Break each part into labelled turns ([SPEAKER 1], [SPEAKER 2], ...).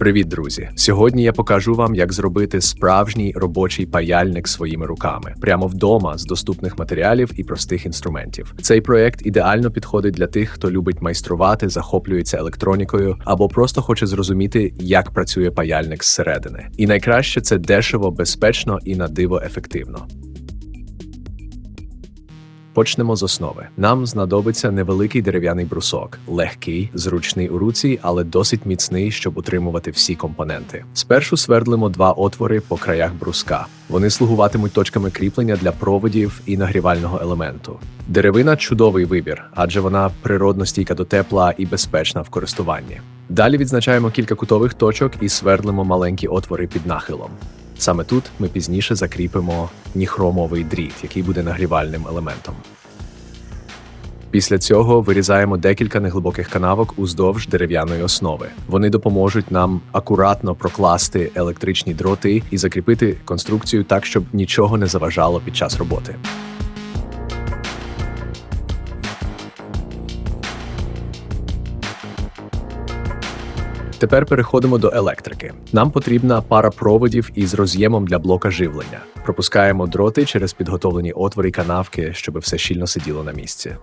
[SPEAKER 1] Привіт, друзі! Сьогодні я покажу вам, як зробити справжній робочий паяльник своїми руками прямо вдома з доступних матеріалів і простих інструментів. Цей проект ідеально підходить для тих, хто любить майструвати, захоплюється електронікою або просто хоче зрозуміти, як працює паяльник зсередини. І найкраще це дешево, безпечно і на диво ефективно. Почнемо з основи. Нам знадобиться невеликий дерев'яний брусок, легкий, зручний у руці, але досить міцний, щоб утримувати всі компоненти. Спершу свердлимо два отвори по краях бруска. Вони слугуватимуть точками кріплення для проводів і нагрівального елементу. Деревина чудовий вибір, адже вона природно стійка до тепла і безпечна в користуванні. Далі відзначаємо кілька кутових точок і свердлимо маленькі отвори під нахилом. Саме тут ми пізніше закріпимо ніхромовий дріт, який буде нагрівальним елементом. Після цього вирізаємо декілька неглибоких канавок уздовж дерев'яної основи. Вони допоможуть нам акуратно прокласти електричні дроти і закріпити конструкцію так, щоб нічого не заважало під час роботи. Тепер переходимо до електрики. Нам потрібна пара проводів із роз'ємом для блока живлення. Пропускаємо дроти через підготовлені отвори канавки, щоб все щільно сиділо на місці.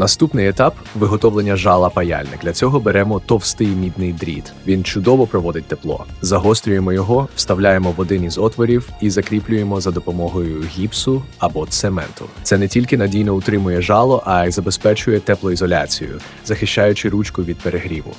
[SPEAKER 1] Наступний етап виготовлення жала паяльник. Для цього беремо товстий мідний дріт. Він чудово проводить тепло. Загострюємо його, вставляємо в один із отворів і закріплюємо за допомогою гіпсу або цементу. Це не тільки надійно утримує жало, а й забезпечує теплоізоляцію, захищаючи ручку від перегріву.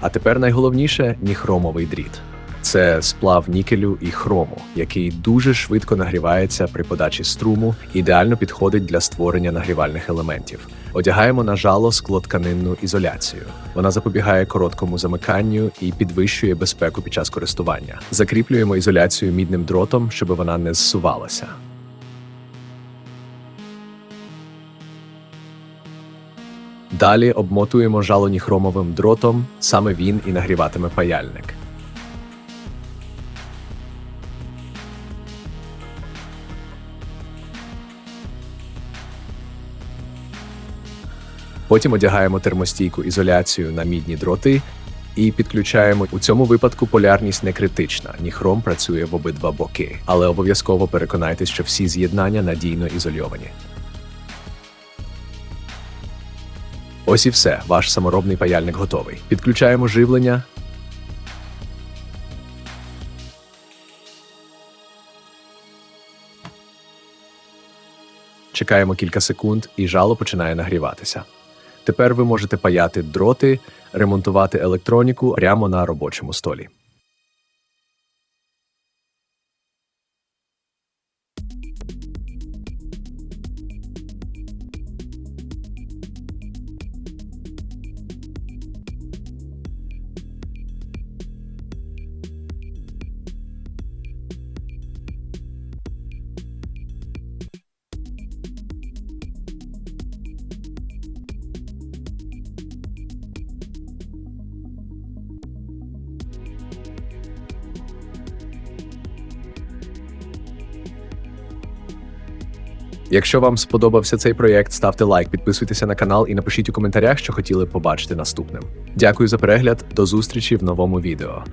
[SPEAKER 1] А тепер найголовніше ніхромовий дріт. Це сплав нікелю і хрому, який дуже швидко нагрівається при подачі струму, ідеально підходить для створення нагрівальних елементів. Одягаємо на жало склотканинну ізоляцію. Вона запобігає короткому замиканню і підвищує безпеку під час користування. Закріплюємо ізоляцію мідним дротом, щоб вона не зсувалася. Далі обмотуємо жало ніхромовим дротом, саме він і нагріватиме паяльник. Потім одягаємо термостійку ізоляцію на мідні дроти і підключаємо. У цьому випадку полярність не критична. Ніхром працює в обидва боки, але обов'язково переконайтесь, що всі з'єднання надійно ізольовані. Ось і все, ваш саморобний паяльник готовий. Підключаємо живлення. Чекаємо кілька секунд, і жало починає нагріватися. Тепер ви можете паяти дроти, ремонтувати електроніку прямо на робочому столі. Якщо вам сподобався цей проєкт, ставте лайк, підписуйтеся на канал і напишіть у коментарях, що хотіли побачити наступним. Дякую за перегляд, до зустрічі в новому відео.